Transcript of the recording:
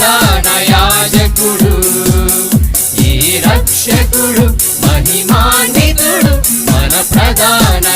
ప్రధాన యాజకుడు ఈ రక్షకుడు మహిమాన్వితుడు మన ప్రధాన